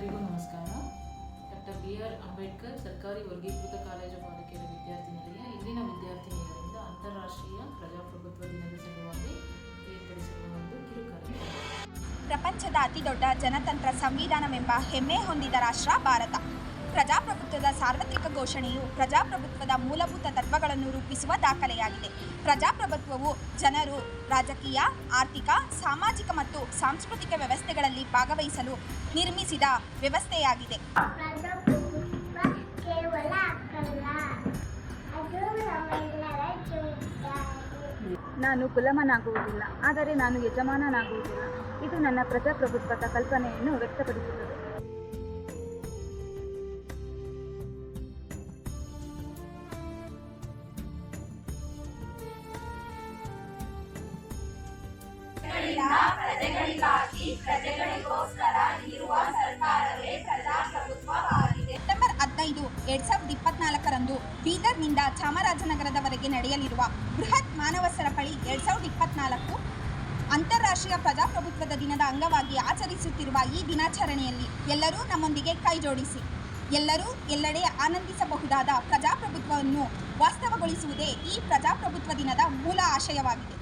ಎಲ್ಲರಿಗೂ ನಮಸ್ಕಾರ doctor B R Ambedkar ಸರ್ಕಾರಿ ವರ್ಗೀಕೃತ ಕಾಲೇಜು ಬಾಲಕಿಯರ ವಿದ್ಯಾರ್ಥಿ ನಿಲಯ ಇಲ್ಲಿನ ವಿದ್ಯಾರ್ಥಿನಿಯರಿಂದ ಅಂತಾರಾಷ್ಟ್ರೀಯ ಪ್ರಜಾಪ್ರಭುತ್ವ ದಿನದ ಸಲುವಾಗಿ ಏರ್ಪಡಿಸಿರುವ ಒಂದು ಕಿರು ಕಾರ್ಯಕ್ರಮ ಪ್ರಪಂಚದ ಅತಿದೊಡ್ಡ ಜನತಂತ್ರ ಸಂವಿಧಾನವೆಂಬ ಹೆಮ್ಮೆ ಹೊಂದಿದ ರಾಷ್ಟ್ರ ಭಾರತ. ಪ್ರಜಾಪ್ರಭುತ್ವದ ಸಾರ್ವತ್ರಿಕ ಘೋಷಣೆಯು ಪ್ರಜಾಪ್ರಭುತ್ವದ ಮೂಲಭೂತ ತತ್ವಗಳನ್ನು ರೂಪಿಸುವ ದಾಖಲೆಯಾಗಿದೆ. ಪ್ರಜಾಪ್ರಭುತ್ವವು ಜನರು ರಾಜಕೀಯ ಆರ್ಥಿಕ ಸಾಮಾಜಿಕ ಮತ್ತು ಸಾಂಸ್ಕೃತಿಕ ವ್ಯವಸ್ಥೆಗಳಲ್ಲಿ ಭಾಗವಹಿಸಲು ನಿರ್ಮಿಸಿದ ವ್ಯವಸ್ಥೆಯಾಗಿದೆ. ನಾನು ಕುಲಮನಾಗುವುದಿಲ್ಲ ಆದರೆ ನಾನು ಯಜಮಾನನಾಗುವುದಿಲ್ಲ. ಇದು ನನ್ನ ಪ್ರಜಾಪ್ರಭುತ್ವದ ಕಲ್ಪನೆಯನ್ನು ವ್ಯಕ್ತಪಡಿಸುತ್ತದೆ. ಸೆಪ್ಟೆಂಬರ್ ಹದಿನೈದು, ಎರಡ್ ಸಾವಿರದ ಇಪ್ಪತ್ನಾಲ್ಕರಂದು ಬೀದರ್ನಿಂದ ಚಾಮರಾಜನಗರದವರೆಗೆ ನಡೆಯಲಿರುವ ಬೃಹತ್ ಮಾನವ ಸರಪಳಿ ಎರಡ್ ಸಾವಿರದ ಇಪ್ಪತ್ನಾಲ್ಕು ಅಂತಾರಾಷ್ಟ್ರೀಯ ಪ್ರಜಾಪ್ರಭುತ್ವದ ದಿನದ ಅಂಗವಾಗಿ ಆಚರಿಸುತ್ತಿರುವ ಈ ದಿನಾಚರಣೆಯಲ್ಲಿ ಎಲ್ಲರೂ ನಮ್ಮೊಂದಿಗೆ ಕೈಜೋಡಿಸಿ ಎಲ್ಲರೂ ಎಲ್ಲೆಡೆ ಆನಂದಿಸಬಹುದಾದ ಪ್ರಜಾಪ್ರಭುತ್ವವನ್ನು ವಾಸ್ತವಗೊಳಿಸುವುದೇ ಈ ಪ್ರಜಾಪ್ರಭುತ್ವ ದಿನದ ಮೂಲ ಆಶಯವಾಗಿದೆ.